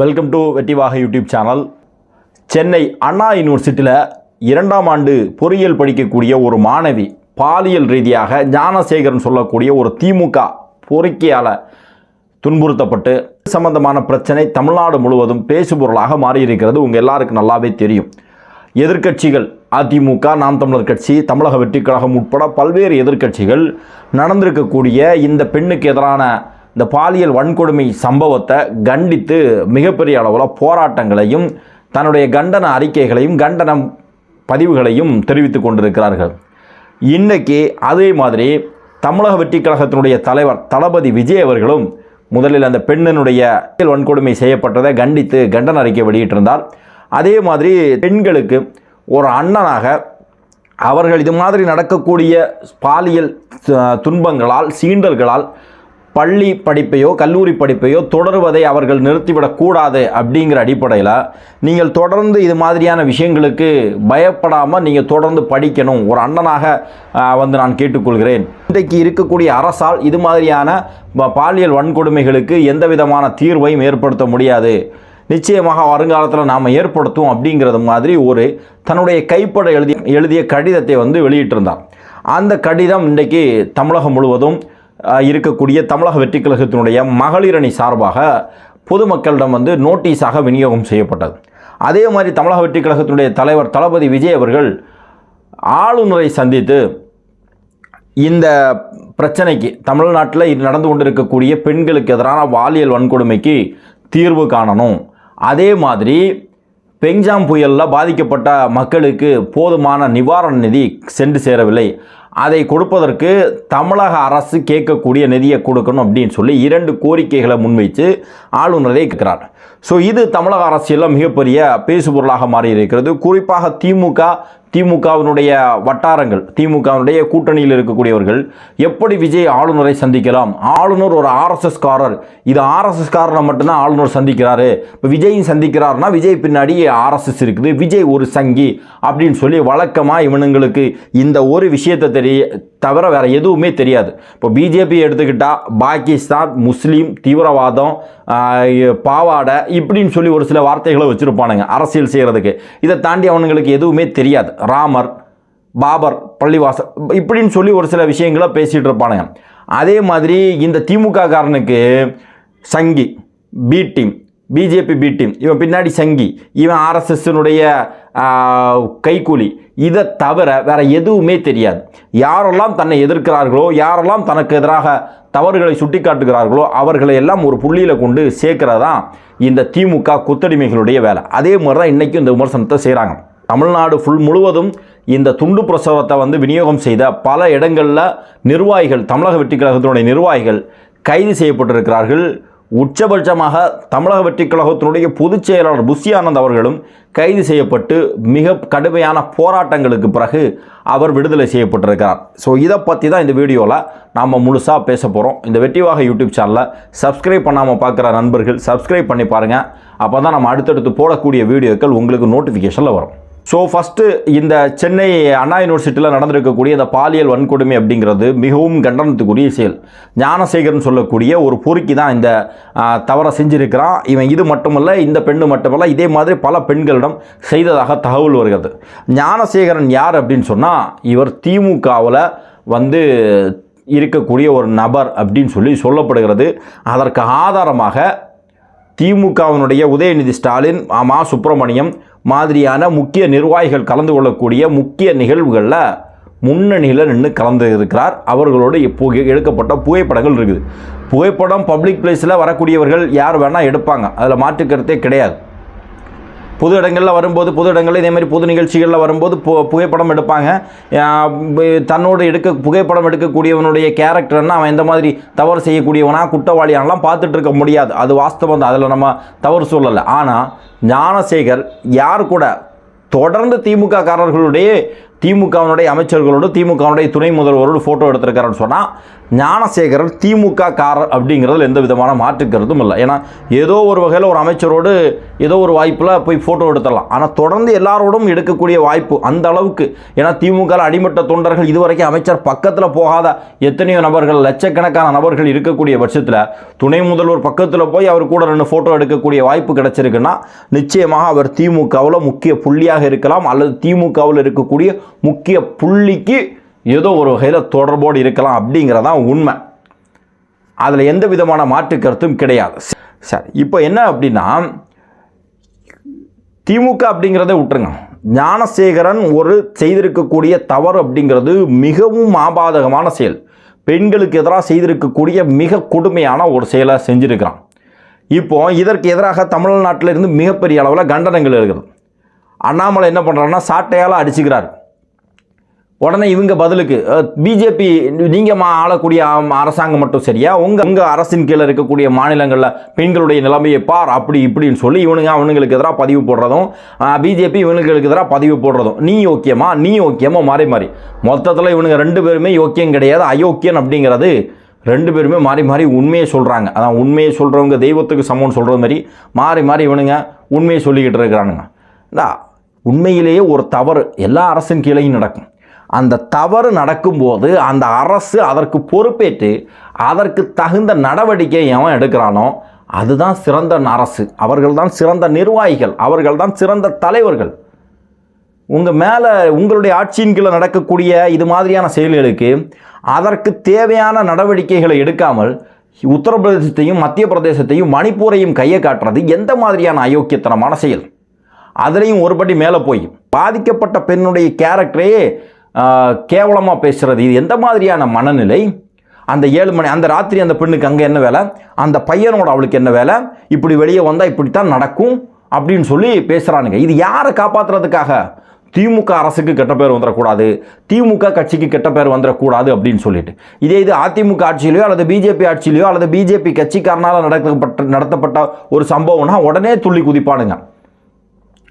Welcome to வெட்டிவாக YouTube channel Chennai Anna யூனிவர்சிட்டியில் இரண்டாம் ஆண்டு பொறியியல் படிக்கக்கூடிய ஒரு மாணவி பாலியல் ரீதியாக ஞானசேகரன் சொல்லக்கூடிய ஒரு திமுக பொறுக்கியால் துன்புறுத்தப்பட்டு சம்பந்தமான பிரச்சனை தமிழ்நாடு முழுவதும் பேசுபொருளாக மாறியிருக்கிறது. உங்கள் எல்லாருக்கும் நல்லாவே தெரியும். எதிர்க்கட்சிகள் அதிமுக நாம் தமிழர் கட்சி தமிழக வெற்றி கழகம் உட்பட பல்வேறு எதிர்க்கட்சிகள் நடந்திருக்கக்கூடிய இந்த பெண்ணுக்கு எதிரான இந்த பாலியல் வன்கொடுமை சம்பவத்தை கண்டித்து மிகப்பெரிய அளவில் போராட்டங்களையும் தன்னுடைய கண்டன அறிக்கைகளையும் கண்டனம் பதிவுகளையும் தெரிவித்து கொண்டிருக்கிறார்கள். இன்றைக்கி அதே மாதிரி தமிழக வெற்றிக் கழகத்தினுடைய தலைவர் தளபதி விஜய் அவர்களும் முதலில் அந்த பெண்ணினுடைய வன்கொடுமை செய்யப்பட்டதை கண்டித்து கண்டன அறிக்கை வெளியிட்டிருந்தார். அதே மாதிரி பெண்களுக்கு ஒரு அண்ணனாக அவர்கள் இது மாதிரி நடக்கக்கூடிய பாலியல் துன்பங்களால் சீண்டல்களால் பள்ளி படிப்பையோ கல்லூரி படிப்பையோ தொடருவதை அவர்கள் நிறுத்திவிடக்கூடாது அப்படிங்கிற அடிப்படையில் நீங்கள் தொடர்ந்து இது மாதிரியான விஷயங்களுக்கு பயப்படாமல் நீங்கள் தொடர்ந்து படிக்கணும். ஒரு அண்ணனாக வந்து நான் கேட்டுக்கொள்கிறேன். இன்றைக்கு இருக்கக்கூடிய அரசால் இது மாதிரியான ப- பாலியல் வன்கொடுமைகளுக்கு எந்த விதமான தீர்வையும் ஏற்படுத்த முடியாது. நிச்சயமாக வருங்காலத்தில் நாம் ஏற்படுத்தும் அப்படிங்கிறது மாதிரி ஒரு தன்னுடைய கைப்பட எழுதி எழுதிய கடிதத்தை வந்து வெளியிட்டிருந்தார். அந்த கடிதம் இன்றைக்கு தமிழகம் முழுவதும் இருக்கக்கூடிய தமிழக வெற்றி கழகத்தினுடைய மகளிர் அணி சார்பாக பொதுமக்களிடம் வந்து நோட்டீஸாக விநியோகம் செய்யப்பட்டது. அதே மாதிரி தமிழக வெற்றி கழகத்தினுடைய தலைவர் தளபதி விஜய் அவர்கள் ஆளுநரை சந்தித்து இந்த பிரச்சனைக்கு தமிழ்நாட்டில் இது நடந்து கொண்டிருக்கக்கூடிய பெண்களுக்கு எதிரான பாலியல் வன்கொடுமைக்கு தீர்வு காணணும். அதே மாதிரி பெஞ்சாம் புயலில் பாதிக்கப்பட்ட மக்களுக்கு போதுமான நிவாரண நிதி சென்று சேரவில்லை. அதை கொடுப்பதற்கு தமிழக அரசு கேட்கக்கூடிய நிதியை கொடுக்கணும் அப்படின்னு சொல்லி இரண்டு கோரிக்கைகளை முன்வைத்து ஆளுநரை கேட்கிறார். ஸோ இது தமிழக அரசியலில் மிகப்பெரிய பேசுபொருளாக மாறி இருக்கிறது குறிப்பாக திமுக திமுகவினுடைய வட்டாரங்கள் திமுகவினுடைய கூட்டணியில் இருக்கக்கூடியவர்கள் எப்படி விஜய் ஆளுநரை சந்திக்கலாம்? ஆளுநர் ஒரு ஆர்எஸ்எஸ் காரர் இது ஆர்எஸ்எஸ் காரனை மட்டும்தான் ஆளுநர் சந்திக்கிறாரு. இப்போ விஜயும் சந்திக்கிறாருன்னா விஜய் பின்னாடி ஆர்எஸ்எஸ் இருக்குது. விஜய் ஒரு சங்கி அப்படின்னு சொல்லி வழக்கமாக இவனுங்களுக்கு இந்த ஒரு விஷயத்தை தெரிய தவிர வேறு எதுவுமே தெரியாது. இப்போ பிஜேபி எடுத்துக்கிட்டால் பாகிஸ்தான் முஸ்லீம் தீவிரவாதம் பாவாடை இப்படின்னு சொல்லி ஒரு சில வார்த்தைகளை வச்சுருப்பானுங்க அரசியல் செய்கிறதுக்கு இதை தாண்டி அவனுங்களுக்கு எதுவுமே தெரியாது. ராமர் பாபர் பள்ளிவாசல் இப்படின்னு சொல்லி ஒரு சில விஷயங்களை பேசிகிட்டு இருப்பானுங்க. அதே மாதிரி இந்த திமுக காரனுக்கு சங்கி B team BJP B team இவன் பின்னாடி சங்கி. இவன் ஆர்எஸ்எஸ்னுடைய கைக்கூலி. இதை தவிர வேற எதுவுமே தெரியாது. யாரெல்லாம் தன்னை எதிர்க்கிறார்களோ யாரெல்லாம் தனக்கு எதிராக தவறுகளை சுட்டிக்காட்டுகிறார்களோ அவர்களை எல்லாம் ஒரு புள்ளியில் கொண்டு சேர்க்கிறதான் இந்த திமுக குத்தடிமைகளுடைய வேலை. அதே மாதிரி தான் இன்றைக்கும் இந்த விமர்சனத்தை செய்கிறாங்க தமிழ்நாடு ஃபுல் முழுவதும் இந்த துண்டு பிரசவத்தை வந்து விநியோகம் செய்த பல இடங்களில் நிர்வாகிகள் தமிழக வெற்றி கழகத்தினுடைய நிர்வாகிகள் கைது செய்யப்பட்டிருக்கிறார்கள். உச்சபட்சமாக தமிழக வெற்றிக் கழகத்தினுடைய பொதுச் செயலாளர் புஷி ஆனந்த் அவர்களும் கைது செய்யப்பட்டு மிக கடுமையான போராட்டங்களுக்கு பிறகு அவர் விடுதலை செய்யப்பட்டிருக்கிறார். ஸோ இதை பற்றி தான் இந்த வீடியோவில் நாம் முழுசாக பேச போகிறோம் இந்த வெற்றிவாக யூடியூப் சேனலில் சப்ஸ்கிரைப் பண்ணாமல் பார்க்குற நண்பர்கள் சப்ஸ்கிரைப் பண்ணி பாருங்கள் அப்போ தான் நம்ம அடுத்தடுத்து போடக்கூடிய வீடியோக்கள் உங்களுக்கு நோட்டிஃபிகேஷனில் வரும். ஸோ ஃபஸ்ட்டு இந்த சென்னை அண்ணா யூனிவர்சிட்டியில் நடந்திருக்கக்கூடிய இந்த பாலியல் வன்கொடுமை அப்படிங்கிறது மிகவும் கண்டனத்துக்குரிய செயல். ஞானசேகரன் சொல்லக்கூடிய ஒரு பொறுக்கி தான் இந்த தவறை செஞ்சுருக்கிறான். இவன் இது மட்டுமல்ல இந்த பெண்ணு மட்டுமல்ல இதே மாதிரி பல பெண்களிடம் செய்ததாக தகவல் வருகிறது. ஞானசேகரன் யார் அப்படின்னு சொன்னால் இவர் திமுகவில் வந்து இருக்கக்கூடிய ஒரு நபர் அப்படின்னு சொல்லி சொல்லப்படுகிறது. அதற்கு ஆதாரமாக திமுகவினுடைய உதயநிதி ஸ்டாலின் மா. சுப்பிரமணியம் மாதிரியான முக்கிய நிர்வாகிகள் கலந்து கொள்ளக்கூடிய முக்கிய நிகழ்வுகளில் முன்னணியில் நின்று கலந்து இருக்கிறார். அவர்களோடு இப்போ எடுக்கப்பட்ட புகைப்படங்கள் இருக்குது. புகைப்படம் பப்ளிக் பிளேஸில் வரக்கூடியவர்கள் யார் வேணால் எடுப்பாங்க. அதில் மாற்றுக்கருத்தே கிடையாது. புது இடங்களில் வரும்போது புது இடங்களில் இதேமாதிரி புது நிகழ்ச்சிகளில் வரும்போது பு புகைப்படம் எடுப்பாங்க. தன்னோடு எடுக்க புகைப்படம் எடுக்கக்கூடியவனுடைய கேரக்டர்னால் அவன் எந்த மாதிரி தவறு செய்யக்கூடியவனா குற்றவாளியானலாம் பார்த்துட்டு இருக்க முடியாது. அது வாஸ்தவம் தான். அதில் நம்ம தவறு சொல்லலை. ஆனால் ஞானசேகர் யார் கூட தொடர்ந்து திமுக காரர்களுடைய திமுகவினுடைய அமைச்சர்களோடு திமுகவினுடைய துணை முதல்வரோடு ஃபோட்டோ எடுத்திருக்காருன்னு சொன்னால் ஞானசேகரன் திமுக காரர் அப்படிங்கிறதுல எந்த விதமான மாற்றுக்கிறதும் இல்லை. ஏன்னா ஏதோ ஒரு வகையில் ஒரு அமைச்சரோடு ஏதோ ஒரு வாய்ப்பில் போய் ஃபோட்டோ எடுத்துடலாம். ஆனால் தொடர்ந்து எல்லாரோடும் எடுக்கக்கூடிய வாய்ப்பு அந்த அளவுக்கு. ஏன்னா திமுக அடிமட்ட தொண்டர்கள் இதுவரைக்கும் அமைச்சர் பக்கத்தில் போகாத எத்தனையோ நபர்கள் லட்சக்கணக்கான நபர்கள் இருக்கக்கூடிய பட்சத்தில் துணை முதல்வர் பக்கத்தில் போய் அவர் கூட ரெண்டு ஃபோட்டோ எடுக்கக்கூடிய வாய்ப்பு கிடைச்சிருக்குன்னா நிச்சயமாக அவர் திமுகவில் முக்கிய புள்ளியாக இருக்கலாம். அல்லது திமுகவில் இருக்கக்கூடிய முக்கிய புள்ளிக்கு ஏதோ ஒரு வகையில் தொடர்போடு இருக்கலாம் அப்படிங்கிறதான் உண்மை. அதில் எந்த விதமான மாற்று கருத்தும் கிடையாது. சரி இப்போ என்ன அப்படின்னா திமுக அப்படிங்கிறத விட்டுருங்க. ஞானசேகரன் ஒரு செய்திருக்கக்கூடிய தவறு அப்படிங்கிறது மிகவும் ஆபாதகமான செயல். பெண்களுக்கு எதிராக செய்திருக்கக்கூடிய மிக கொடுமையான ஒரு செயலை செஞ்சிருக்கிறான். இப்போ இதற்கு எதிராக தமிழ்நாட்டில் இருந்து மிகப்பெரிய அளவில் கண்டனங்கள் இருக்குது அண்ணாமலை என்ன பண்ணுறாருன்னா சாட்டையால் அடிச்சுக்கிறார். உடனே இவங்க பதிலுக்கு பிஜேபி நீங்கள் மா ஆளக்கூடிய அரசாங்கம் மட்டும் சரியா? உங்கள் உங்கள் அரசின் கீழே இருக்கக்கூடிய மாநிலங்களில் பெண்களுடைய நிலைமையை பார் அப்படி இப்படின்னு சொல்லி இவனுங்க அவனுங்களுக்கு எதிராக பதிவு போடுறதும் பிஜேபி இவனுங்களுக்கு எதிராக பதிவு போடுறதும் நீ ஓகேமா நீ ஓகேமா மாறி மாறி. மொத்தத்தில் இவனுங்க ரெண்டு பேருமே யோக்கியம் கிடையாது அயோக்கியன் அப்படிங்கிறது ரெண்டு பேருமே மாறி மாறி உண்மையை சொல்கிறாங்க அதான் உண்மையை சொல்கிறவங்க தெய்வத்துக்கு சமம்னு சொல்கிற மாதிரி மாறி மாறி இவனுங்க உண்மையை சொல்லிக்கிட்டு இருக்கிறானுங்க. இந்தா உண்மையிலேயே ஒரு தவறு எல்லா அரசின் கீழையும் நடக்கும். அந்த தவறு நடக்கும்போது அந்த அரசு அதற்கு பொறுப்பேற்று அதற்கு தகுந்த நடவடிக்கை எவன் எடுக்கிறானோ அதுதான் சிறந்த அரசு. அவர்கள்தான் சிறந்த நிர்வாகிகள் அவர்கள்தான் சிறந்த தலைவர்கள். உங்கள் மேலே உங்களுடைய ஆட்சியின் கீழே நடக்கக்கூடிய இது மாதிரியான செயல்களுக்கு அதற்கு தேவையான நடவடிக்கைகளை எடுக்காமல் உத்தரப்பிரதேசத்தையும் மத்திய பிரதேசத்தையும் மணிப்பூரையும் கையை காட்டுறது எந்த மாதிரியான அயோக்கியத்தனமான செயல்? அதுலேயும் ஒருபடி மேலே போய். பாதிக்கப்பட்ட பெண்ணுடைய கேரக்டரே கேவலமாக பேசுகிறது இது எந்த மாதிரியான மனநிலை? அந்த ஏழு மணி அந்த ராத்திரி அந்த பெண்ணுக்கு அங்கே என்ன வேலை? அந்த பையனோட அவளுக்கு என்ன வேலை? இப்படி வெளியே வந்தால் இப்படித்தான் நடக்கும் அப்படின்னு சொல்லி பேசுகிறானுங்க இது யாரை காப்பாற்றுறதுக்காக திமுக அரசுக்கு கெட்ட பேர் வந்துடக்கூடாது திமுக கட்சிக்கு கெட்ட பேர் வந்துடக்கூடாது அப்படின்னு சொல்லிட்டு. இதே இது அதிமுக ஆட்சியிலையோ அல்லது பிஜேபி ஆட்சியிலையோ அல்லது பிஜேபி கட்சிக்காரனால் நடத்தப்பட்ட நடத்தப்பட்ட ஒரு சம்பவம்னா உடனே துள்ளி குதிப்பானுங்க.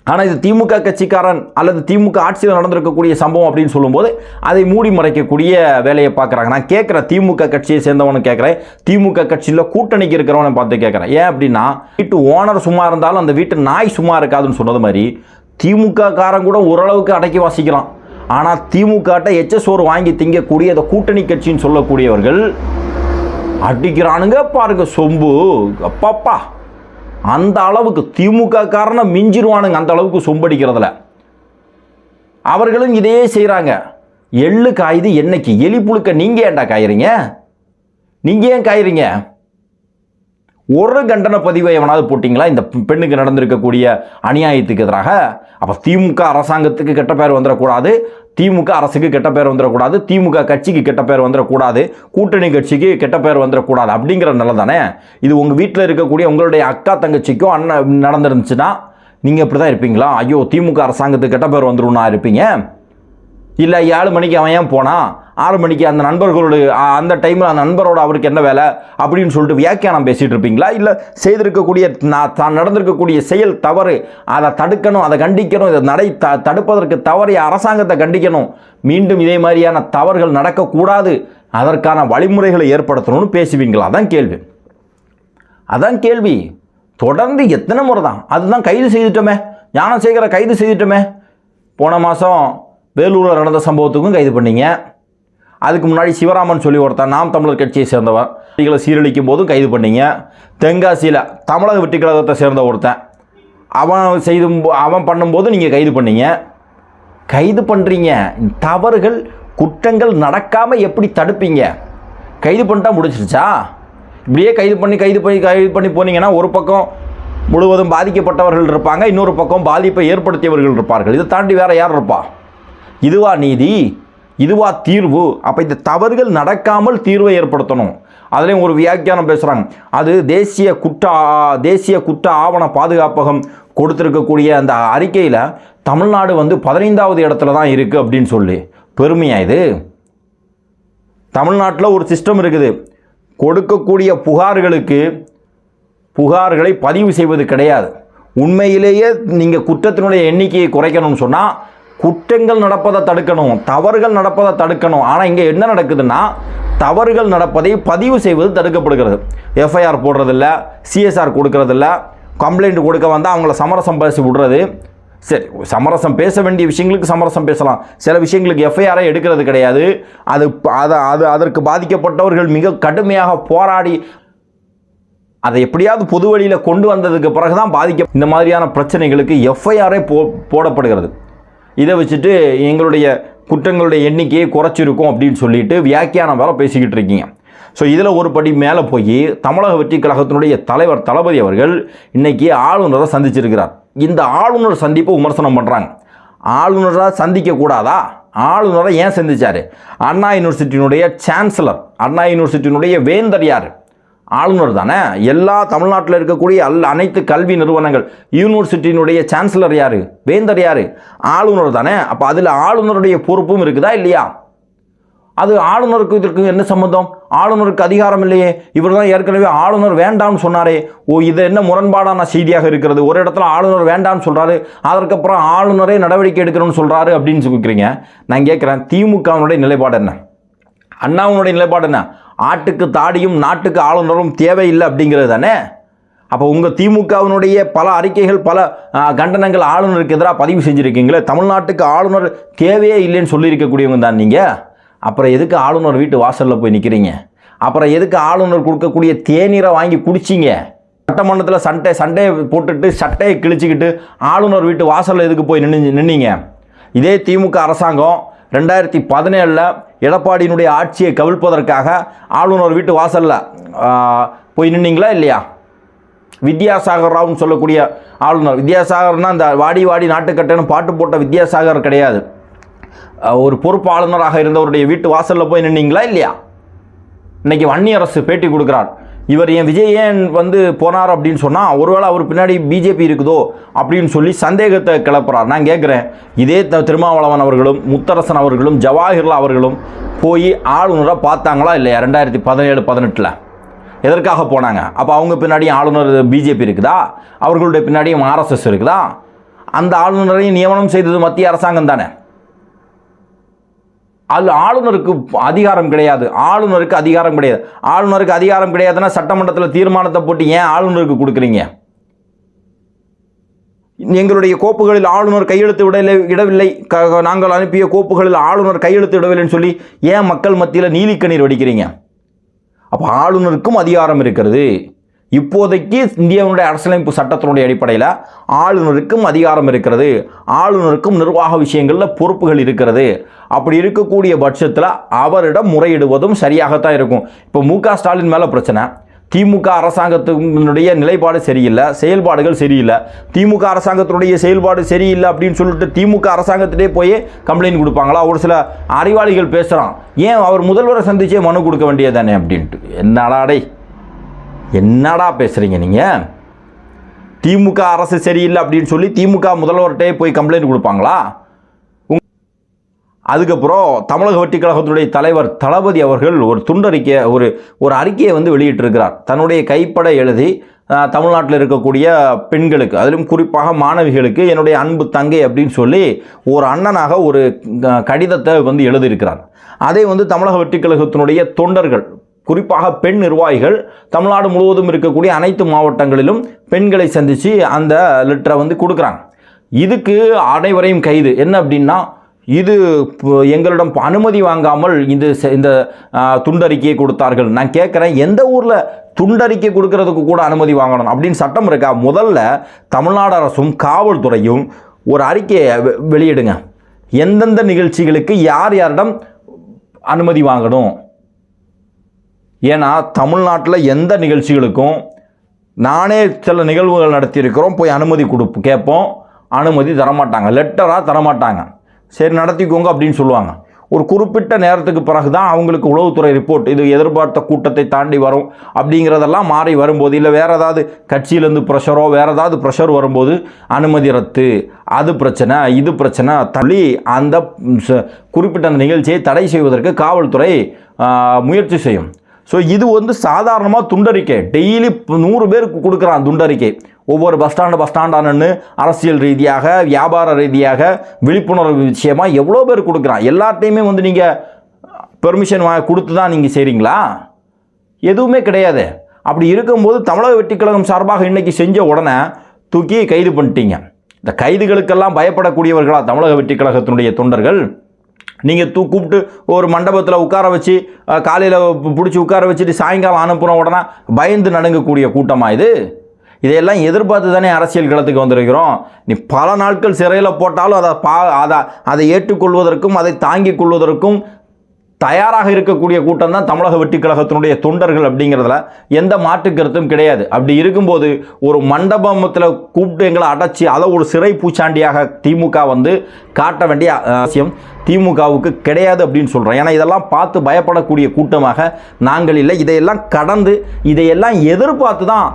ஆனால் இது திமுக கட்சிக்காரன் அல்லது திமுக ஆட்சியில் நடந்திருக்கக்கூடிய சம்பவம் அப்படின்னு சொல்லும்போது அதை மூடி மறைக்கக்கூடிய வேலையை பார்க்குறாங்க. நான் கேட்குறேன் திமுக கட்சியை சேர்ந்தவனு கேட்குறேன். திமுக கட்சியில் கூட்டணிக்கு இருக்கிறவனை பார்த்து கேட்குறேன். ஏன் அப்படின்னா வீட்டு ஓனர் சும்மா இருந்தாலும் அந்த வீட்டு நாய் சும்மா இருக்காதுன்னு சொன்னது மாதிரி திமுக காரன் கூட ஓரளவுக்கு அடக்கி வாசிக்கலாம் ஆனால் திமுகட்ட எச்ச வாங்கி திங்கக்கூடிய அந்த கூட்டணி கட்சின்னு சொல்லக்கூடியவர்கள் அடிக்கிறானுங்க பாருங்க சொம்பு. அப்பாப்பா. அந்த அளவுக்கு திமுக காரனை மிஞ்சிருவானுங்க அந்த அளவுக்கு சொம்படிக்கிறதுல. அவர்களும் இதையே செய்கிறாங்க எள்ளு காயுது என்னைக்கு? எலி புழுக்க நீங்கள் ஏன்டா காயிறீங்க? நீங்கள் ஏன் காயிறீங்க? ஒரு கண்டன பதிவை எவனாவது போட்டிங்களா? இந்த பெண்ணுக்கு நடந்திருக்கக்கூடிய அநியாயத்துக்கு எதிராக? அப்போ திமுக அரசாங்கத்துக்கு கெட்ட பேர் வந்துடக்கூடாது திமுக அரசுக்கு கெட்ட பேர் வந்துடக்கூடாது திமுக கட்சிக்கு கெட்ட பேர் வந்துடக்கூடாது கூட்டணி கட்சிக்கு கெட்ட பேர் வந்துடக்கூடாது அப்படிங்கிற நிலை தானே? இது உங்கள் வீட்டில் இருக்கக்கூடிய உங்களுடைய அக்கா தங்கச்சிக்கும் அண்ணன் நடந்துருந்துச்சுன்னா நீங்கள் இப்படி தான் இருப்பீங்களா? ஐயோ திமுக அரசாங்கத்துக்கு கெட்ட பேர் வந்துடும் இருப்பீங்க. இல்லை ஏழு மணிக்கு அவன் ஏன் போனான் ஆறு மணிக்கு அந்த நண்பர்களோட அந்த டைமில் அந்த நண்பரோட அவருக்கு என்ன வேலை? அப்படின்னு சொல்லிட்டு வியாக்கியானம் பேசிகிட்டு இருப்பீங்களா? இல்லை செய்திருக்கக்கூடிய நான் தான் நடந்திருக்கக்கூடிய செயல் தவறு அதை தடுக்கணும் அதை கண்டிக்கணும் இதை நடை த தடுப்பதற்கு தவறைய அரசாங்கத்தை கண்டிக்கணும். மீண்டும் இதே மாதிரியான தவறுகள் நடக்கக்கூடாது. அதற்கான வழிமுறைகளை ஏற்படுத்தணும்னு பேசுவீங்களா? அதான் கேள்வி. அதான் கேள்வி. தொடர்ந்து எத்தனை முறை தான்? அதுதான் கைது செய்துட்டோமே. ஞானசேகரை கைது செய்துட்டோமே. போன மாதம் வேலூரில் நடந்த சம்பவத்துக்கும் கைது பண்ணீங்க. அதுக்கு முன்னாடி சிவராமன் சொல்லி ஒருத்தன் நாம் தமிழர் கட்சியை சேர்ந்தவன் இதில் சீரழிக்கும் போதும் கைது பண்ணிங்க. தென்காசியில் தமிழக வெட்டி கழகத்தை சேர்ந்த ஒருத்தன். அவன் செய்து அவன் பண்ணும்போது நீங்கள் கைது பண்ணீங்க. கைது பண்ணுறீங்க தவறுகள் குற்றங்கள் நடக்காமல் எப்படி தடுப்பீங்க? கைது பண்ணிட்டா முடிச்சிருச்சா இப்படியே கைது பண்ணி கைது பண்ணி கைது பண்ணி போனீங்கன்னா ஒரு பக்கம் முழுவதும் பாதிக்கப்பட்டவர்கள் இருப்பாங்க இன்னொரு பக்கம் பாதிப்பை ஏற்படுத்தியவர்கள் இருப்பார்கள். இதை தாண்டி வேறு யார் இருப்பா? இதுவா நீதி இதுவா தீர்வு. அப்போ இந்த தவறுகள் நடக்காமல் தீர்வை ஏற்படுத்தணும். அதுலேயும் ஒரு வியாக்கியானம் பேசுகிறாங்க அது தேசிய குற்ற தேசிய குற்ற ஆவண பாதுகாப்பகம் கொடுத்துருக்கக்கூடிய அந்த அறிக்கையில் தமிழ்நாடு வந்து பதினைந்தாவது இடத்துல தான் இருக்குது அப்படின்னு சொல்லி. பெருமையா இது? தமிழ்நாட்டில் ஒரு சிஸ்டம் இருக்குது. கொடுக்கக்கூடிய புகார்களுக்கு புகார்களை பதிவு செய்வது கிடையாது. உண்மையிலேயே நீங்கள் குற்றத்தினுடைய எண்ணிக்கையை குறைக்கணும்னு சொன்னால் குற்றங்கள் நடப்பதை தடுக்கணும் தவறுகள் நடப்பதை தடுக்கணும். ஆனால் இங்கே என்ன நடக்குதுன்னா தவறுகள் நடப்பதை பதிவு செய்வது தடுக்கப்படுகிறது. எஃப்ஐஆர் போடுறதில்ல சிஎஸ்ஆர் கொடுக்கறதில்ல கம்ப்ளைண்ட் கொடுக்க வந்தால் அவங்கள சமரசம் பேசி விடுறது. சரி சமரசம் பேச வேண்டிய விஷயங்களுக்கு சமரசம் பேசலாம். சில விஷயங்களுக்கு எஃப்ஐஆரை எடுக்கிறது கிடையாது. அது அதை அது அதற்கு பாதிக்கப்பட்டவர்கள் மிக கடுமையாக போராடி அதை எப்படியாவது பொது வழியில் கொண்டு வந்ததுக்கு பிறகு தான் பாதிக்க இந்த மாதிரியான பிரச்சனைகளுக்கு எஃப்ஐஆரே போ போடப்படுகிறது. இதை வச்சுட்டு எங்களுடைய குற்றங்களுடைய எண்ணிக்கையை குறைச்சிருக்கும் அப்படின்னு சொல்லிட்டு வியாக்கியானம் வேற பேசிக்கிட்டு இருக்கீங்க. ஸோ இதில் ஒரு படி மேலே போய் தமிழக வெற்றி கழகத்தினுடைய தலைவர் தளபதி அவர்கள் இன்றைக்கி ஆளுநரை சந்திச்சிருக்கிறார். இந்த ஆளுநர் சந்திப்பை விமர்சனம் பண்ணுறாங்க ஆளுநராக சந்திக்கக்கூடாதா ஆளுநரை ஏன் சந்தித்தார் அண்ணா யூனிவர்சிட்டியினுடைய சான்சலர் அண்ணா யூனிவர்சிட்டியினுடைய வேந்தர் யார்? ஆளுநர் தானே? எல்லா தமிழ்நாட்டில் இருக்கக்கூடிய அல் அனைத்து கல்வி நிறுவனங்கள். யூனிவர்சிட்டியினுடைய சான்சலர் யார்? வேந்தர் யார்? ஆளுநர் தானே? அப்போ அதில் ஆளுநருடைய பொறுப்பும் இருக்குதா இல்லையா? அது ஆளுநருக்கு இதற்கு என்ன சம்மந்தம் ஆளுநருக்கு அதிகாரம் இல்லையே. இவர் தான் ஏற்கனவே ஆளுநர் வேண்டாம்னு சொன்னாரே. ஓ இது என்ன முரண்பாடான செய்தியாக இருக்கிறது? ஒரு இடத்துல ஆளுநர் வேண்டாம்னு சொல்கிறாரு அதற்கப்புறம் ஆளுநரே நடவடிக்கை எடுக்கணும்னு சொல்கிறாரு அப்படின்னு சொல்லிக்கிறீங்க நான் கேட்குறேன் திமுகவினுடைய நிலைப்பாடு என்ன? அண்ணாவினுடைய நிலைப்பாடு என்ன? ஆட்டுக்கு தாடியும் நாட்டுக்கு ஆளுநரும் தேவையில்லை அப்படிங்கிறது தானே? அப்போ உங்கள் திமுகவினுடைய பல அறிக்கைகள் பல கண்டனங்கள் ஆளுநருக்கு எதிராக பதிவு செஞ்சுருக்கீங்களே தமிழ்நாட்டுக்கு ஆளுநர் தேவையே இல்லைன்னு சொல்லியிருக்கக்கூடியவங்க தான் நீங்கள் அப்புறம் எதுக்கு ஆளுநர் வீட்டு வாசலில் போய் நிற்கிறீங்க அப்புறம் எதுக்கு ஆளுநர் கொடுக்கக்கூடிய தேநீரை வாங்கி குடிச்சிங்க? சட்டமன்றத்தில் சண்டை சண்டையை போட்டுட்டு சட்டையை கிழிச்சிக்கிட்டு ஆளுநர் வீட்டு வாசலில் எதுக்கு போய் நின்று நின்னீங்க? இதே திமுக அரசாங்கம் ரெண்டாயிரத்தி பதினேழில் எடப்பாடியினுடைய ஆட்சியை கவிழ்ப்பதற்காக ஆளுநர் வீட்டு வாசலில் போய் நின்னீங்களா இல்லையா? வித்யாசாகர் ராவ்னு சொல்லக்கூடிய ஆளுநர். வித்யாசாகர்னா இந்த வாடி வாடி நாட்டுக்கட்டைன்னு பாட்டு போட்ட வித்யாசாகர் கிடையாது. ஒரு பொறுப்பு ஆளுநராக இருந்தவருடைய வீட்டு வாசலில் போய் நின்னீங்களா இல்லையா? இன்னைக்கு வன்னியரசு பேட்டி கொடுக்குறார். இவர் என் விஜய் ஏன் வந்து போனார் அப்படின்னு சொன்னால் ஒருவேளை அவர் பின்னாடி பிஜேபி இருக்குதோ அப்படின்னு சொல்லி சந்தேகத்தை கிளப்புறார். நான் கேட்குறேன் இதே த திருமாவளவன் அவர்களும் முத்தரசன் அவர்களும் ஜவாஹிர்லா அவர்களும் போய் ஆளுநராக பார்த்தாங்களா இல்லையா ரெண்டாயிரத்தி பதினேழு பதினெட்டில்? எதற்காக போனாங்க? அப்போ அவங்க பின்னாடியும் ஆளுநர் பிஜேபி இருக்குதா? அவர்களுடைய பின்னாடியும் ஆர்எஸ்எஸ் இருக்குதா? அந்த ஆளுநரையும் நியமனம் செய்தது மத்திய அரசாங்கம் தானே? அது ஆளுநருக்கு அதிகாரம் கிடையாது. ஆளுநருக்கு அதிகாரம் கிடையாது. ஆளுநருக்கு அதிகாரம் கிடையாதுன்னா சட்டமன்றத்தில் தீர்மானத்தை போட்டு ஏன் ஆளுநருக்கு கொடுக்குறீங்க? எங்களுடைய கோப்புகளில் ஆளுநர் கையெழுத்து விடலை இடவில்லை க- நாங்கள் அனுப்பிய கோப்புகளில் ஆளுநர் கையெழுத்து விடவில்லைன்னு சொல்லி ஏன் மக்கள் மத்தியில் நீலிக்கண்ணீர் வடிக்கிறீங்க? அப்போ ஆளுநருக்கும் அதிகாரம் இருக்கிறது. இப்போதைக்கு இந்தியாவுடைய அரசியலமைப்பு சட்டத்தினுடைய அடிப்படையில் ஆளுநருக்கும் அதிகாரம் இருக்கிறது. ஆளுநருக்கும் நிர்வாக விஷயங்களில் பொறுப்புகள் இருக்கிறது. அப்படி இருக்கக்கூடிய பட்சத்தில் அவரிடம் முறையிடுவதும் சரியாகத்தான் இருக்கும். இப்போ மு க ஸ்டாலின் மேலே பிரச்சனை. திமுக அரசாங்கத்தினுடைய நிலைப்பாடு சரியில்லை செயல்பாடுகள் சரியில்லை. திமுக அரசாங்கத்தினுடைய செயல்பாடு சரியில்லை அப்படின்னு சொல்லிட்டு திமுக அரசாங்கத்திலே போய் கம்ப்ளைண்ட் கொடுப்பாங்களா? ஒரு சில அறிவாளிகள் பேசுகிறான் ஏன் அவர் முதல்வரை சந்திச்சே மனு கொடுக்க வேண்டியதானே அப்படின்ட்டு. என்னடா என்னடா பேசுகிறீங்க நீங்கள் திமுக அரசு சரியில்லை அப்படின்னு சொல்லி திமுக முதல்வர்கிட்டே போய் கம்ப்ளைண்ட் கொடுப்பாங்களா? உங் அதுக்கப்புறம் தமிழக வெட்டி கழகத்துடைய தலைவர் தளபதி அவர்கள் ஒரு துண்டறிக்கை ஒரு ஒரு அறிக்கையை வந்து வெளியிட்டிருக்கிறார். தன்னுடைய கைப்பட எழுதி தமிழ்நாட்டில் இருக்கக்கூடிய பெண்களுக்கு அதிலும் குறிப்பாக மாணவிகளுக்கு என்னுடைய அன்பு தங்கை அப்படின்னு சொல்லி ஒரு அண்ணனாக ஒரு கடிதத்தை வந்து எழுதியிருக்கிறார். அதை வந்து தமிழக வெட்டி கழகத்தினுடைய தொண்டர்கள் குறிப்பாக பெண் நிர்வாகிகள் தமிழ்நாடு முழுவதும் இருக்கக்கூடிய அனைத்து மாவட்டங்களிலும் பெண்களை சந்தித்து அந்த லெட்டரை வந்து கொடுக்குறாங்க. இதுக்கு அனைவரையும் கைது. என்ன அப்படின்னா இது எங்களிடம் அனுமதி வாங்காமல் இது செ- இந்த துண்டறிக்கையை கொடுத்தார்கள். நான் கேட்குறேன் எந்த ஊரில் துண்டறிக்கை கொடுக்கறதுக்கு கூட அனுமதி வாங்கணும் அப்படின்னு சட்டம் இருக்கா? முதல்ல தமிழ்நாடு அரசும் காவல்துறையும் ஒரு அறிக்கையை வெ- வெளியிடுங்க. எந்தெந்த நிகழ்ச்சிகளுக்கு யார் யாரிடம் அனுமதி வாங்கணும்? ஏன்னா தமிழ்நாட்டில் எந்த நிகழ்ச்சிகளுக்கும் நானே சில நிகழ்வுகள் நடத்தியிருக்கிறோம் போய் அனுமதி கொடுப்பு கேட்போம். அனுமதி தரமாட்டாங்க. லெட்டராக தரமாட்டாங்க. சரி நடத்திக்கோங்க அப்படின்னு சொல்லுவாங்க. ஒரு குறிப்பிட்ட நேரத்துக்கு பிறகு தான் அவங்களுக்கு உளவுத்துறை ரிப்போர்ட் இது எதிர்பார்த்த கூட்டத்தை தாண்டி வரும் அப்படிங்கிறதெல்லாம் மாறி வரும்போது இல்லை வேறு ஏதாவது கட்சியிலேருந்து ப்ரெஷரோ வேறு ஏதாவது ப்ரெஷர் வரும்போது அனுமதி ரத்து. அது பிரச்சனை இது பிரச்சனை. தள்ளி அந்த ச- குறிப்பிட்ட அந்த நிகழ்ச்சியை தடை செய்வதற்கு காவல்துறை முயற்சி செய்யும். ஸோ இது வந்து சாதாரணமாக துண்டறிக்கை டெய்லி நூறு பேருக்கு கொடுக்குறான் துண்டறிக்கை ஒவ்வொரு பஸ் ஸ்டாண்டு பஸ் ஸ்டாண்டானு அரசியல் ரீதியாக வியாபார ரீதியாக விழிப்புணர்வு விஷயமாக எவ்வளோ பேர் கொடுக்குறான்? எல்லாத்தையுமே வந்து நீங்கள் பெர்மிஷன் வா கொடுத்து தான் நீங்கள் செய்கிறீங்களா எதுவுமே கிடையாது. அப்படி இருக்கும்போது தமிழக வெட்டிக்கழகம் சார்பாக இன்றைக்கி செஞ்ச உடனே தூக்கி கைது பண்ணிட்டீங்க. இந்த கைதுகளுக்கெல்லாம் பயப்படக்கூடியவர்களா தமிழக வெட்டிக்கழகத்தினுடைய தொண்டர்கள்? நீங்கள் தூ கூப்பிட்டு ஒரு மண்டபத்தில் உட்கார வச்சு காலையில் பிடிச்சி உட்கார வச்சுட்டு சாயங்காலம் அனுப்புன உடனே பயந்து நடுங்கக்கூடிய கூட்டமாக இது? இதையெல்லாம் எதிர்பார்த்து தானே அரசியல் களத்துக்கு வந்திருக்கிறோம். நீ பல நாட்கள் சிறையில் போட்டாலும் அதை பா அதை அதை ஏற்றுக்கொள்வதற்கும் அதை தாங்கிக் கொள்வதற்கும் தயாராக இருக்கக்கூடிய கூட்டம் தான் தமிழக வெற்றி கழகத்தினுடைய தொண்டர்கள் அப்படிங்கிறதுல எந்த மாற்று கருத்தும் கிடையாது. அப்படி இருக்கும்போது ஒரு மண்டபத்தில் கூப்பிட்டு எங்களை அடைச்சி அதை ஒரு சிறை பூச்சாண்டியாக திமுக வந்து காட்ட வேண்டிய அவசியம் திமுகவுக்கு கிடையாது அப்படின்னு சொல்கிறோம் ஏன்னா இதெல்லாம் பார்த்து பயப்படக்கூடிய கூட்டமாக நாங்கள் இல்லை. இதையெல்லாம் கடந்து இதையெல்லாம் எதிர்பார்த்து தான்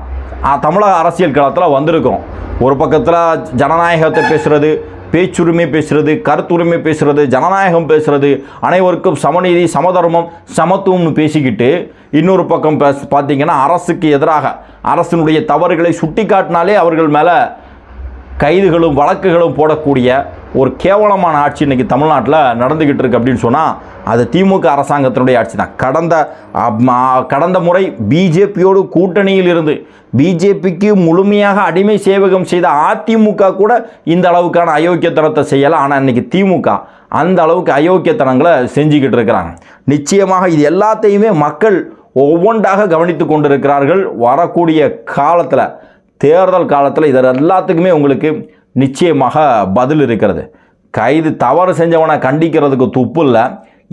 தமிழக அரசியல் களத்தில் வந்திருக்கிறோம் ஒரு பக்கத்தில் ஜனநாயகத்தை பேசுகிறது பேச்சுரிமை பேசுறது கருத்துரிமை பேசுறது ஜனநாயகம் பேசுகிறது அனைவருக்கும் சமநீதி சமதர்மம் சமத்துவம்னு பேசிக்கிட்டு இன்னொரு பக்கம் பேச பார்த்தீங்கன்னா அரசுக்கு எதிராக அரசினுடைய தவறுகளை சுட்டி காட்டினாலே அவர்கள் மேலே கைதுகளும் வழக்குகளும் போடக்கூடிய ஒரு கேவலமான ஆட்சி இன்றைக்கி தமிழ்நாட்டில் நடந்துக்கிட்டு இருக்கு அப்படின்னு சொன்னால் அது திமுக அரசாங்கத்தினுடைய ஆட்சி தான். கடந்த கடந்த முறை பிஜேபியோடு கூட்டணியில் இருந்து பிஜேபிக்கு முழுமையாக அடிமை சேவகம் செய்த அதிமுக கூட இந்த அளவுக்கான அயோக்கியத்தனத்தை செய்யலை. ஆனால் இன்னைக்கு திமுக அந்த அளவுக்கு அயோக்கியத்தனங்களை செஞ்சுக்கிட்டு இருக்கிறாங்க. நிச்சயமாக இது எல்லாத்தையுமே மக்கள் ஒவ்வொன்றாக கவனித்து கொண்டிருக்கிறார்கள். வரக்கூடிய காலத்தில் தேர்தல் காலத்தில் இதர் எல்லாத்துக்குமே உங்களுக்கு நிச்சயமாக பதில் இருக்கிறது. கைது தவறு செஞ்சவனை கண்டிக்கிறதுக்கு துப்பு இல்லை.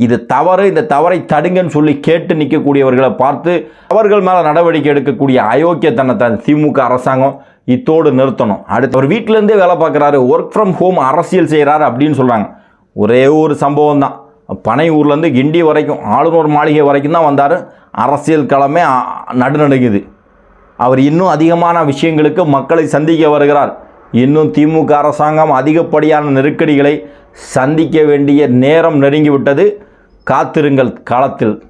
இது தவறு இந்த தவறை தடுங்கன்னு சொல்லி கேட்டு நிற்கக்கூடியவர்களை பார்த்து அவர்கள் மேலே நடவடிக்கை எடுக்கக்கூடிய அயோக்கியத்தனத்தை திமுக அரசாங்கம் இத்தோடு நிறுத்தணும். அடுத்து அவர் வீட்டிலேருந்தே வேலை பார்க்குறாரு ஒர்க் ஃப்ரம் ஹோம் அரசியல் செய்கிறாரு அப்படின்னு சொல்கிறாங்க ஒரே ஒரு சம்பவம் தான். பனையூர்லேருந்து கிண்டி வரைக்கும் ஆளுநர் மாளிகை வரைக்கும் தான் வந்தார். அரசியல் களமே நடுநடுங்குது. அவர் இன்னும் அதிகமான விஷயங்களுக்கு மக்களை சந்திக்க வருகிறார். இன்னும் திமுக அரசாங்கம் அதிகப்படியான நெருக்கடிகளை சந்திக்க வேண்டிய நேரம் நெருங்கிவிட்டது. காத்திருங்கள் காலத்தில்.